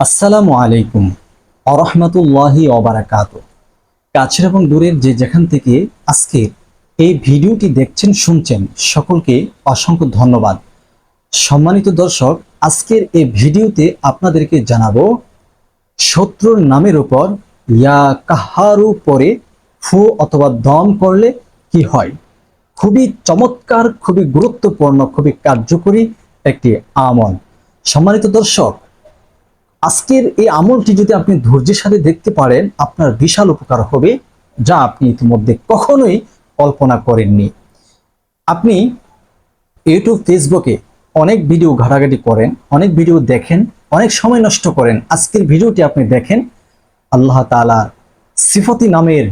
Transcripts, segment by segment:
আসসালামু আলাইকুম আরহামতুল্লাহি অবারাকাত কাছের এবং দূরের যে যেখান থেকে আজকে এই ভিডিওটি দেখছেন, শুনছেন, সকলকে অসংখ্য ধন্যবাদ। সম্মানিত দর্শক, আজকের এই ভিডিওতে আপনাদেরকে জানাব, শত্রুর নামের উপর ইয়া কাহারু পরে ফু অথবা দম করলে কি হয়? খুবই চমৎকার, খুবই গুরুত্বপূর্ণ, খুবই কার্যকরী একটি আমল। সম্মানিত দর্শক আজকের এই আমলটি যদি আপনি ধৈর্যের সাথে দেখতে পারেন, আপনার বিশাল উপকার হবে, যা আপনি ইতিমধ্যে কখনোই কল্পনা করেননি। আপনি ইউটিউব ফেসবুকে অনেক ভিডিও ঘাটাঘাটি করেন, অনেক ভিডিও দেখেন, অনেক সময় নষ্ট করেন। আজকের ভিডিওটি আপনি দেখেন, আল্লাহ তাআলা সিফতি নামের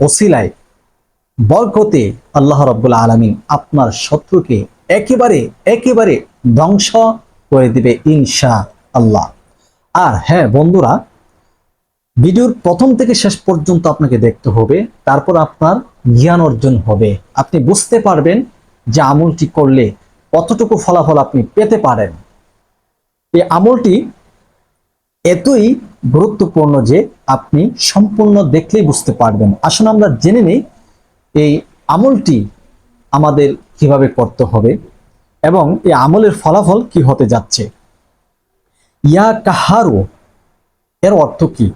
ওসিলায় বরকতে আল্লাহ রব্বুল আলমিন আপনার শত্রুকে একেবারে একেবারে ধ্বংস করে দিবে ইনশা আল্লাহ আর হ্যাঁ বন্ধুরা, ভিডিওর প্রথম থেকে শেষ পর্যন্ত আপনাকে দেখতে হবে, তারপর আপনার জ্ঞান অর্জন হবে। আপনি বুঝতে পারবেন যে আমলটি করলে কতটুকু ফলাফল আপনি পেতে পারেন। এই আমলটি এতই গুরুত্বপূর্ণ যে আপনি সম্পূর্ণ দেখলেই বুঝতে পারবেন। আসুন আমরা জেনে নিই এই আমলটি আমাদের কীভাবে করতে হবে এবং এই আমলের ফলাফল কি হতে যাচ্ছে। ইয়া কাহারু, এর অর্থ কি?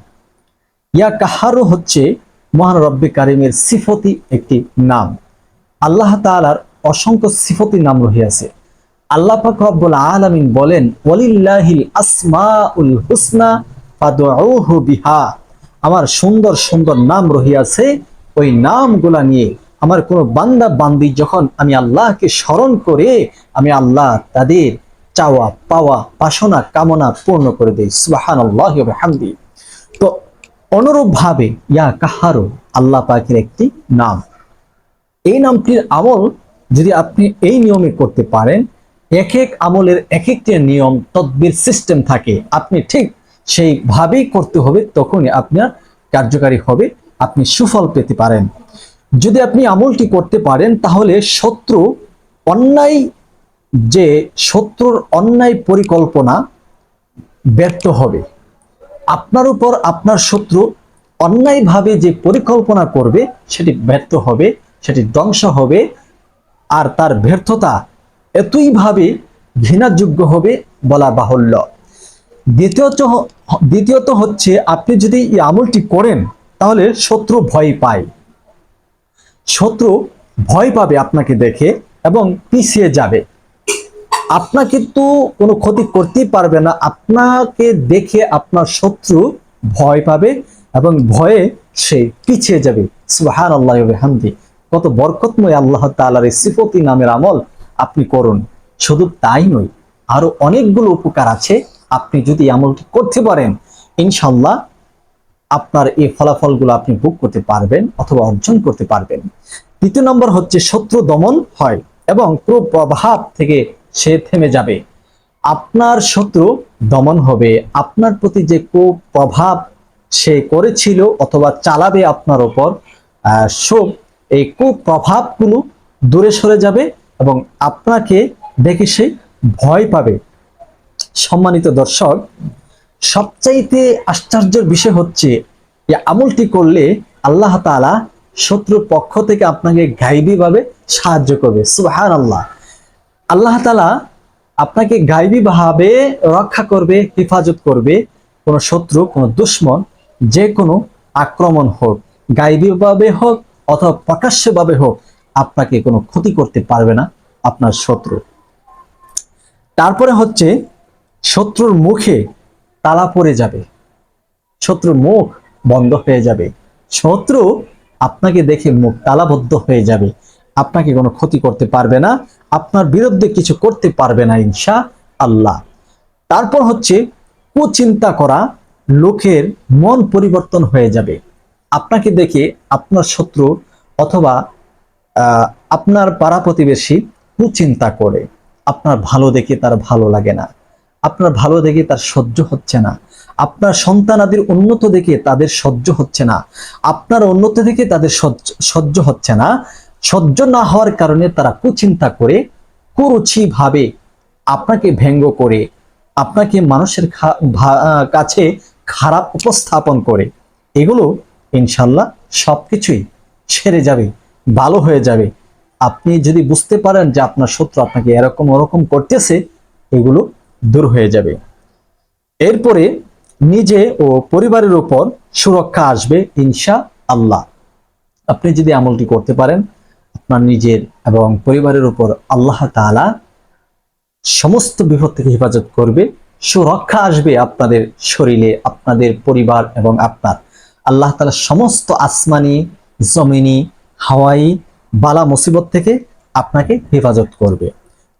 ইয়া কাহারু হচ্ছে মহান রব্বে কারিমের সিফতি একটি নাম। আল্লাহ তাআলার অসংখ্য সিফতি নাম রহিয়াছে। আল্লাহ পাক রব্বুল আলামিন বলেন, ওয়ালিল্লাহিল আসমাউল হুসনা বিহা। আমার সুন্দর সুন্দর নাম রহিয়াছে, ওই নামগুলা নিয়ে আমার কোনো বান্দা বান্দি যখন আমি আল্লাহকে স্মরণ করে আমি আল্লাহ তাদের চাওয়া, পাওয়া, বাসনা, কামনা পূর্ণ করে দেই সুবাহান আল্লাহ হামদি তো অনুরূপ ভাবে ইয়া কাহারো, আল্লাহ পাকের একটি নাম। এই নামটির আমল যদি আপনি এই নিয়মে করতে পারেন, এক এক আমলের এক একটি নিয়ম, তদ্বির সিস্টেম থাকে। আপনি ঠিক সেইভাবেই করতে হবে, তখনই আপনার কার্যকারী হবে, আপনি সুফল পেতে পারেন। যদি আপনি আমলটি করতে পারেন, তাহলে শত্রু অন্যায় যে শত্রুর অন্যায় পরিকল্পনা ব্যর্থ হবে। আপনার উপর আপনার শত্রু অন্যায়ভাবে যে পরিকল্পনা করবে, সেটি ব্যর্থ হবে, সেটি ধ্বংস হবে, আর তার ব্যর্থতা এতইভাবে ঘৃণাযোগ্য হবে বলা বাহুল্য। দ্বিতীয়ত দ্বিতীয়ত হচ্ছে আপনি যদি এই আমলটি করেন, তাহলে শত্রু ভয় পায়। শত্রু ভয় পাবে আপনাকে দেখে এবং পিছিয়ে যাবে। আপনাকে কিন্তু কোনো ক্ষতি করতেই পারবে না। আপনাকে দেখে আপনার শত্রু ভয় পাবে এবং ভয়ে সে পিছিয়ে যাবে। সুহান আল্লাহ হামদি কত বরকতময় আল্লাহ তাআলার এই সিফতি নামের আমল আপনি করুন। শুধু তাই নয়, আরও অনেকগুলো উপকার আছে। আপনি যদি আমলটি করতে পারেন ইনশাল্লাহ আপনার এই ফলাফলগুলো আপনি বুক করতে পারবেন অথবা অর্জন করতে পারবেন। দ্বিতীয় নম্বর হচ্ছে শত্রু দমন হয় এবং কুপ্রভাব থেকে সে থেমে যাবে। আপনার শত্রু দমন হবে। আপনার প্রতি যে কুপ্রভাব সে করেছিল অথবা চালাবে আপনার ওপর সব এই কুপ্রভাবগুলো দূরে সরে যাবে এবং আপনাকে দেখে সে ভয় পাবে। সম্মানিত দর্শক, সবচাইতে আশ্চর্যের বিষয় হচ্ছে যে আমলটি করলে আল্লাহ তাআলা শত্রুর পক্ষ থেকে আপনাকে গাইবীভাবে সাহায্য করবে। সুহান আল্লাহ আল্লাহ তাআলা আপনাকে গাইবী ভাবে রক্ষা করবে, হেফাজত করবে, কোনো শত্রু, কোনো দুশ্মন যে কোনো আক্রমণ হোক, গাইবীভাবে হোক অথবা প্রকাশ্যভাবে হোক, আপনাকে কোনো ক্ষতি করতে পারবে না আপনার শত্রু। তারপরে হচ্ছে শত্রুর মুখে তালা পড়ে যাবে। শত্রুর মুখ বন্ধ হয়ে যাবে। শত্রু আপনাকে দেখে মুখ তালাবদ্ধ হয়ে যাবে। আপনাকে কোনো ক্ষতি করতে পারবে না। আপনার বিরুদ্ধে কিছু করতে পারবে না ইনশা আল্লাহ। তারপর হচ্ছে, কুচিন্তা করা লোকের মন পরিবর্তন হয়ে যাবে। আপনাকে দেখে আপনার শত্রু অথবা আপনার পাড়া প্রতিবেশী কুচিন্তা করে। আপনার ভালো দেখে তার ভালো লাগে না। আপনার ভালো দেখে তার সহ্য হচ্ছে না। আপনার সন্তানাদির উন্নত দেখে তাদের সহ্য হচ্ছে না। আপনার উন্নত দেখে তাদের সহ্য হচ্ছে না। সহ্য না হওয়ার কারণে তারা কুচিন্তা করে কুরুচি ভাবে আপনাকে ব্যঙ্গ করে, আপনাকে মানুষের কাছে খারাপ উপস্থাপন করে। এগুলো ইনশাল্লাহ সবকিছুই সেরে যাবে, ভালো হয়ে যাবে। আপনি যদি বুঝতে পারেন যে আপনার শত্রু আপনাকে এরকম ওরকম করতেছে, এগুলো দূর হয়ে যাবে। এরপরে নিজে ও পরিবারের উপর সুরক্ষা আসবে ইনশা আল্লাহ আপনি যদি আমলটি করতে পারেন আপনার নিজের এবং পরিবারের উপর আল্লাহ তাআলা সমস্ত বিপদ থেকে হেফাজত করবে, সুরক্ষা আসবে আপনাদের শরীরে, আপনাদের পরিবার এবং আপনার। আল্লাহ তাআলা সমস্ত আসমানি, জমিনি, হাওয়াই, বালা মুসিবত থেকে আপনাকে হেফাজত করবে।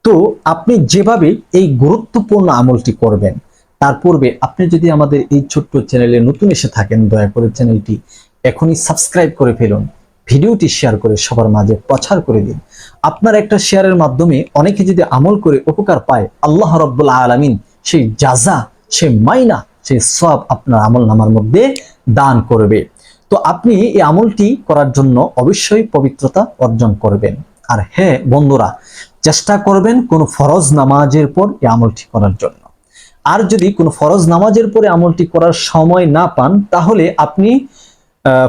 তো আপনি যেভাবে এই গুরুত্বপূর্ণ আমলটি করবেন, তার পূর্বে আপনি যদি আমাদের এই ছোট্ট চ্যানেলে নতুন এসে থাকেন, দয়া করে চ্যানেলটি এখনই সাবস্ক্রাইব করে ফেলুন। ভিডিওটি শেয়ার করে সবার মাঝে প্রচার করে দিন। আপনার একটা শেয়ারের মাধ্যমে অনেকে যদি আমল করে উপকার পায়, আল্লাহ রব্বুল আলামিন সেই জাজা সে মাইনা, সেই সব আপনার আমল নামার মধ্যে দান করবে। তো আপনি এই আমলটি করার জন্য অবশ্যই পবিত্রতা অর্জন করবেন। আর হ্যাঁ বন্ধুরা, চেষ্টা করবেন কোনো ফরজ নামাজের পর এই আমলটি করার জন্য। আর যদি কোনো ফরজ নামাজের পরে আমলটি করার সময় না পান, তাহলে আপনি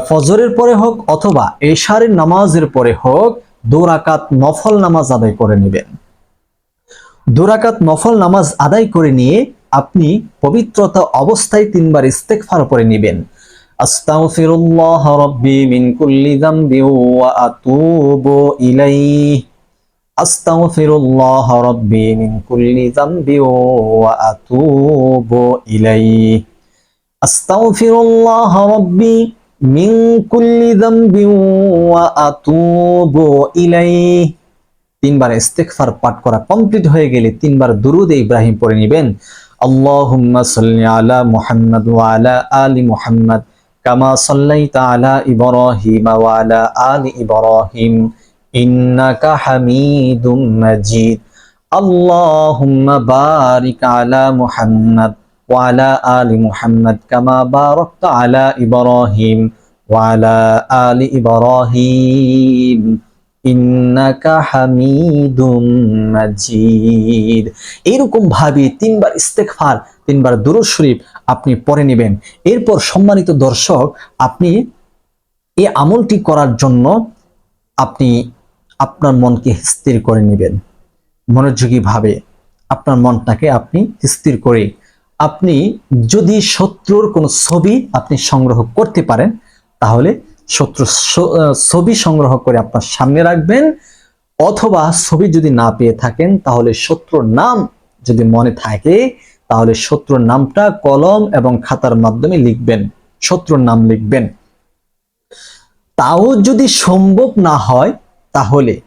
ফজরের পরে হোক অথবা এশারের নামাজের পরে হোক দোরাকাত নফল নামাজ আদায় করে নেবেন। দোরাকাত নফল নামাজ আদায় করে নিয়ে আপনি পবিত্রতা অবস্থায় তিনবার ইস্তেগফার করে নেবেন। আস্তাগফিরুল্লাহ রাব্বি মিন কুল্লি যামবি ওয়া আতুবু ইলাইহি। আস্তাগফিরুল্লাহ রাব্বি মিন কুল্লি যামবি ওয়া আতুবু ইলাইহি। আস্তাগফিরুল্লাহ রাব্বি মিন কুল্লি যামবি ওয়া তিনবার ইস্তেগফার পাঠ করা কমপ্লিট হয়ে গেলে তিনবার দুরুদ ইব্রাহিম পড়ে নেবেন। আল্লাহুম্মা বারিক আলা মুহাম্মাদ আলা আলি মুহাম্মাদ কামা বারাকতা আলা ইব্রাহিম ওয়া আলা আলি ইব্রাহিম। ইন্নাকা হামিদুম এরকম ভাবে তিনবার ইস্তেগফার, তিনবার দুরূদ শরীফ আপনি পড়ে নেবেন। এরপর সম্মানিত দর্শক, আপনি এই আমলটি করার জন্য আপনি আপনার মনকে স্থির করে নেবেন। মনোযোগী ভাবে আপনার মনটাকে আপনি স্থির করে আপনি যদি শত্রুর কোনো ছবি আপনি সংগ্রহ করতে পারেন, তাহলে শত্রু ছবি সংগ্রহ করে আপনার সামনে রাখবেন। অথবা ছবি যদি না পেয়ে থাকেন, তাহলে শত্রুর নাম যদি মনে থাকে, তাহলে শত্রুর নামটা কলম এবং খাতার মাধ্যমে লিখবেন। শত্রুর নাম লিখবেন। তাও যদি সম্ভব না হয়, তাহলে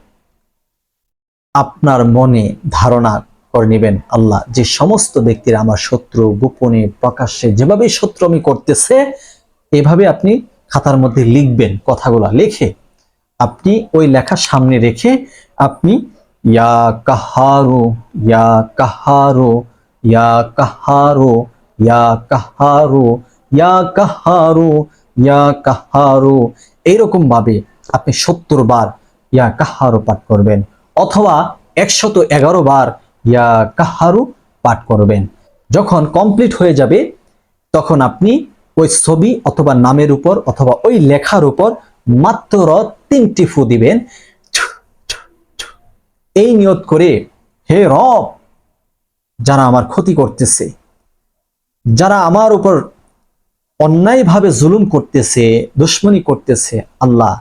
আপনার মনে ধারণা করে নেবেন আল্লাহ। যে সমস্ত ব্যক্তিরা আমার শত্রু গোপনে, প্রকাশ্যে যেভাবে শত্রু আমি করতেছে, এভাবে আপনি খাতার মধ্যে লিখবেন কথাগুলো লিখে, আপনি ওই লেখা সামনে রেখে আপনি, ইয়া কাহারু ইয়া কাহারু ইয়া কাহারু ইয়া কাহারু ইয়া কাহারু ইয়া কাহারু, এইরকম ভাবে আপনি সত্তর বার ইয়া কাহারু পাঠ করবেন। অথবা একশত এগারো বার ইয়া কাহারু পাঠ করবেন। যখন কমপ্লিট হয়ে যাবে, তখন আপনি ওই ছবি অথবা নামের উপর অথবা ওই লেখার উপর মাত্র তিনটি ফু দিবেন। এই নিয়ত করে, হে রব, যারা আমার ক্ষতি করতেছে, যারা আমার উপর অন্যায়ভাবে জুলুম করতেছে, দুশ্মনী করতেছে, আল্লাহ,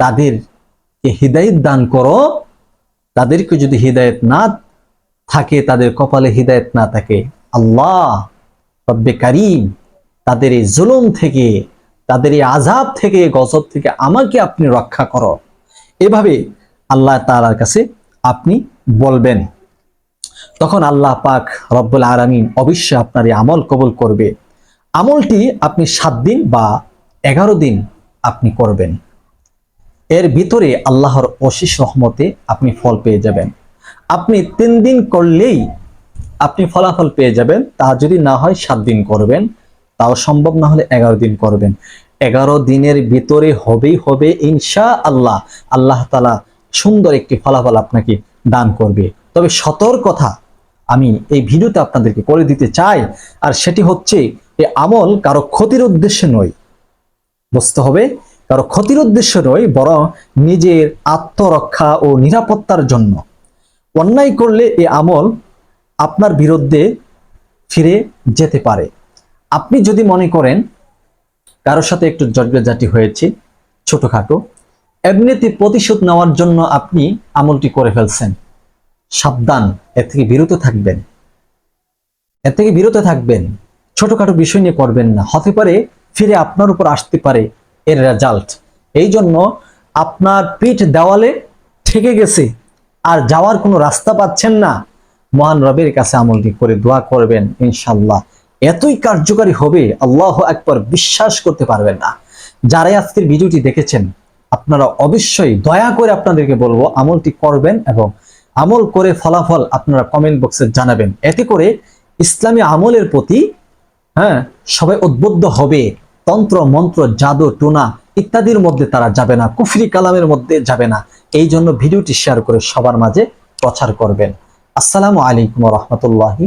তাদেরকে হৃদায়ত দান করো। তাদেরকে যদি হৃদায়ত না থাকে, তাদের কপালে হৃদায়ত না থাকে, আল্লাহ রব্বে কারিম তাদের এই জুলুম থেকে, তাদের এই আজাব থেকে, গজব থেকে আমাকে আপনি রক্ষা করো। এভাবে আল্লাহ তাআলার কাছে আপনি বলবেন। তখন আল্লাহ পাক রব্বুল আলামিন অবশ্যই আপনার এই আমল কবুল করবে। আমলটি আপনি সাত দিন বা এগারো দিন আপনি করবেন। এর ভিতরে আল্লাহর অশেষ রহমতে আপনি ফল পেয়ে যাবেন। আপনি তিন দিন করলেই আপনি ফলাফল পেয়ে যাবেন। তা যদি না হয়, সাত দিন করবেন। তাও সম্ভব না হলে এগারো দিন করবেন। এগারো দিনের ভিতরে হবেই হবে ইনশা আল্লাহ আল্লাহ তালা সুন্দর একটি ফলাফল আপনাকে দান করবে। তবে সতর্কতা আমি এই ভিডিওতে আপনাদেরকে করে দিতে চাই, আর সেটি হচ্ছে এই আমল কারও ক্ষতির উদ্দেশ্যে নয়। বুঝতে হবে? কারও ক্ষতির উদ্দেশ্য নয়, বরং নিজের আত্মরক্ষা ও নিরাপত্তার জন্য। অন্যায় করলে এই আমল আপনার বিরুদ্ধে ফিরে যেতে পারে। আপনি যদি মনে করেন কারোর সাথে একটু জটজাটি হয়েছে, ছোটখাটো, এমনিতে প্রতিশোধ নেওয়ার জন্য আপনি আমলটি করে ফেলছেন। সাবধান, এর থেকে বিরত থাকবেন। এর থেকে বিরত থাকবেন। ছোটখাটো বিষয় নিয়ে করবেন না। হতে পারে ফিরে আপনার উপর আসতে পারে এর রেজাল্ট এই জন্য আপনার পিঠ দেওয়ালে ঠেকে গেছে। আর যাওয়ার কোনো রাস্তা পাচ্ছেন না, মহান রবের কাছে আমলটি করে দোয়া করবেন ইনশাল্লাহ এতই কার্যকারী হবে, আল্লাহ একবার বিশ্বাস করতে পারবেন না। যারাই আজকের ভিডিওটি দেখেছেন, আপনারা অবশ্যই দয়া করে আপনাদেরকে বলব, আমলটি করবেন এবং আমল করে ফলাফল আপনারা কমেন্ট বক্সে জানাবেন। এতে করে ইসলামী আমলের প্রতি হ্যাঁ সবাই উদ্বুদ্ধ হবে। তন্ত্র, মন্ত্র, জাদু, টুনা ইত্যাদির মধ্যে তারা যাবে না, কুফরি কালামের মধ্যে যাবে না। এই জন্য ভিডিওটি শেয়ার করে সবার মাঝে প্রচার করবেন। আসসালামু আলাইকুম রহমতুল্লাহি